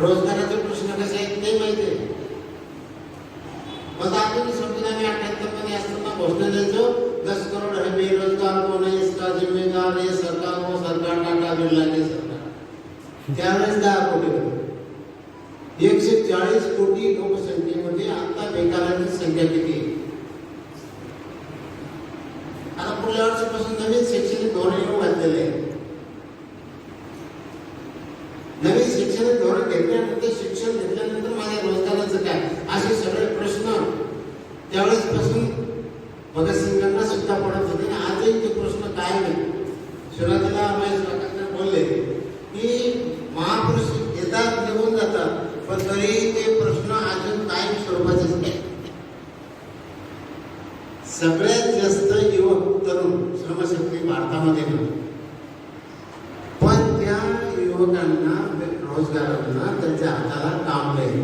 रोजगाराचे प्रश्न कसे आहेत ते माहिती आहे मग समजून आम्ही अठ्याहत्तर मध्ये असताना घोषणा द्यायचो दस करोड है बेरोजगार को नहीं, इसका जिम्मेदार ये सरकार वो सरकार टाटा बिर्ला के सरकार। त्यावेळेस दहा कोटी एकशे चाळीस कोटी लोकसंख्येमध्ये आता बेकारांची संख्या किती आहे? आता पुढल्या वर्षापासून नवीन शैक्षणिक धोरण येऊन घातलेले आहे घेतल्यानंतर शिक्षण घेतल्यानंतर माझ्या रोजगाराचं काय? असे सगळे प्रश्न त्यावेळेस पासून भगतसिंगांना सुद्धा पडत होते. आणि आजही ते प्रश्न काय नाही सुरुवातीला महेश बोलले की महापुरुष येतात निघून जातात पण तरी ते प्रश्न अजून कायम स्वरूपाचेच आहेत. सगळ्यात जास्त युवक तरुण श्रमशक्ती भारतामध्ये पण त्या युवकांना रोजगारांना त्यांच्या हाताला काम नाही.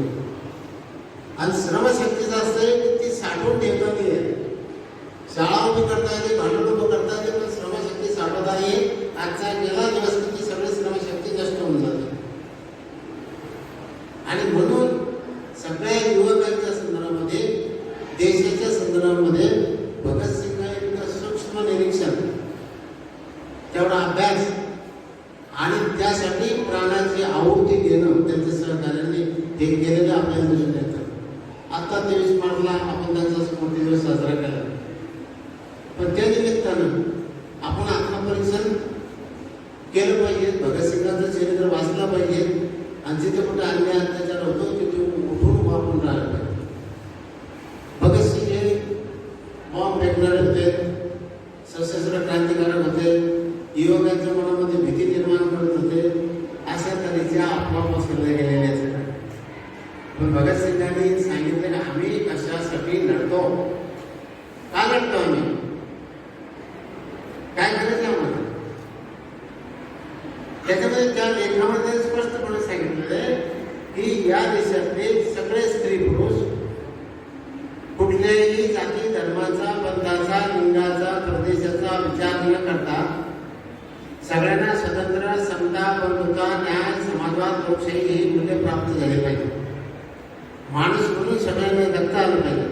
आणि श्रमशक्ती असं आहे की ती साठवून ठेवता नाही आहे शाळा उभी करता येते भांडण उभं करता येते पण श्रमशक्ती साठवता येईल आजचा गेला दिवस की सगळी श्रमशक्ती नष्ट होऊन जाते. आणि म्हणून सगळ्या युवकांच्या संदर्भामध्ये देशाच्या संदर्भामध्ये हे केलेलं आपल्याला दिसून येतं. आता तेवीस मार्चला आपण त्यांचा स्मृती दिवस साजरा केला. पण त्या निमित्तानं आपण आत्मपरीक्षण केलं पाहिजे. भगतसिंगाचं चरित्र वाचलं पाहिजे आणि जिथे कुठे अन्याय अत्याचार होतो तिथे उठून उभा आपण राहिला पाहिजे. भगतसिंग हे बॉम्ब फेकणारे होते सशस्त्र क्रांतिकारक होते युवकांच्या मनामध्ये भीती निर्माण करत होते. अशा तऱ्हेच्या अफवा पसरल्या गेलेल्या आहेत. पण भगतसिंगांनी सांगितलं की आम्ही कशासाठी लढतो का लढतो आम्ही? काय करायचं आम्हाला? त्याच्यामध्ये त्या लेखामध्ये स्पष्टपणे सांगितलेलं आहे की या देशातले सगळे स्त्री पुरुष कुठल्याही जाती धर्माचा पंथाचा लिंगाचा प्रदेशाचा विचार न करता सगळ्यांना स्वतंत्र समता बंधुता न्याय समाजवाद लोकशाही ही मूल्य प्राप्त झाले पाहिजे. माणूस म्हणून सगळ्यांना दत्ता आलं पाहिजे.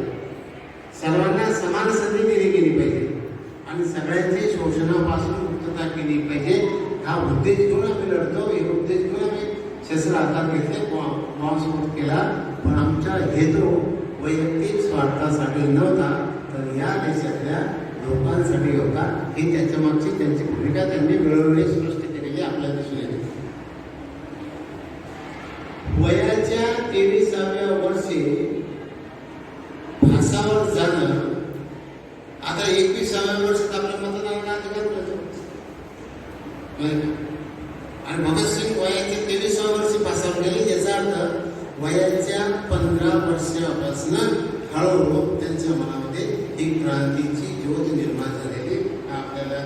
सर्वांना समान संधी दिली गेली पाहिजे. आणि सगळ्यांची शोषणापासून मुक्तता केली पाहिजे. हा उद्देश घेऊन आम्ही लढतो. हे उद्देश घेऊन आम्ही शस्त्र हातात घेतले. बॉम्ब केला. पण आमचा हेतू वैयक्तिक स्वार्थासाठी नव्हता. तर या देशातल्या लोकांसाठी होता. ही त्याच्या मागची त्यांची भूमिका. त्यांनी वेळोवेळी स्पष्ट केलेली आपल्याला दिसून येते वयाच्या तेविसाव्या वर्षी फासावर जाणं आता एकविसाव्या वर्षात आपल्या मतदानाला अधिकार मिळतो नाही का? आणि भगतसिंग वयाच्या तेविसाव्या वर्षी फासावर गेले याचा अर्थ वयाच्या पंधरा वर्षापासून हळूहळू त्यांच्या मनामध्ये ही क्रांतीची ज्योत निर्माण झालेली आपल्याला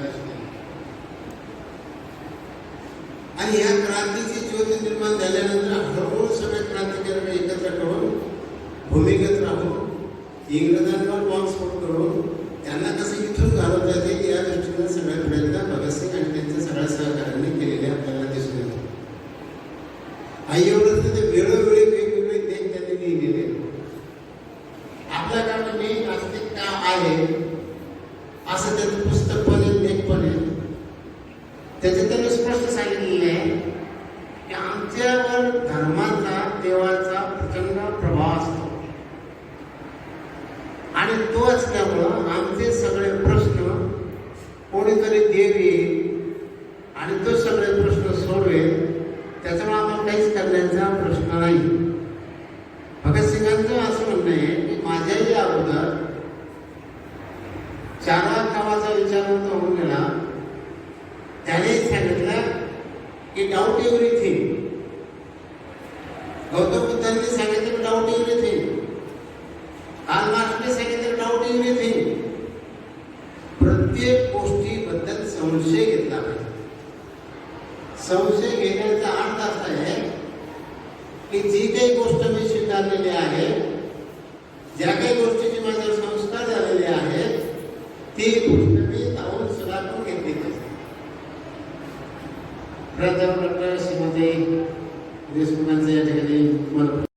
आणि या क्रांतीची ज्योत निर्माण झाल्यानंतर हळूहळू सगळे क्रांतिकारक एकत्र करून भूमिगत राहून इंग्रजांवर बॉम्ब स्फोट करून त्यांना कसं इथून घालवता की या दृष्टीने सगळे प्रयत्न भगतसिंग आणि त्यांच्या सगळ्या सहकाऱ्यांनी केलेले आपल्याला दिसून येतात आई एवढं ते वेळोवेळी वेगवेगळे ते त्यांनी लिहिलेले. आपल्याकडं मी ते का आहे? असं त्याचं पुस्तक पण आहे लेख पण आहे. त्याच्यात त्यांनी स्पष्ट सांगितलेलं आहे की आमच्यावर धर्माचा देवाचा प्रचंड प्रभाव असतो. आणि तो असल्यामुळं आमचे सगळे प्रश्न कोणीतरी देव येईल आणि तो सगळे प्रश्न सोडवेल त्याच्यामुळे आम्हाला काहीच करण्याचा प्रश्न नाही. भगतसिंगांचं असं म्हणणं आहे की माझ्याही अगोदर चारवा कामाचा विचार होऊन गेला. त्याने सांगितलं की डाऊट एव्हरीथिंग सांगितलं डाऊट एव्हरीथिंग प्रत्येक गोष्टीबद्दल संशय घेतला पाहिजे संशय घेण्याचा अर्थ असा आहे की जी काही गोष्ट मी स्वीकारलेली आहे, ज्या काही गोष्टीचे माझ्यावर संस्कार झालेले आहेत ती गोष्ट मी धावून सुद्धा पण घेतली पाहिजे डॉक्टर श्रीमती देशमुखांचं या ठिकाणी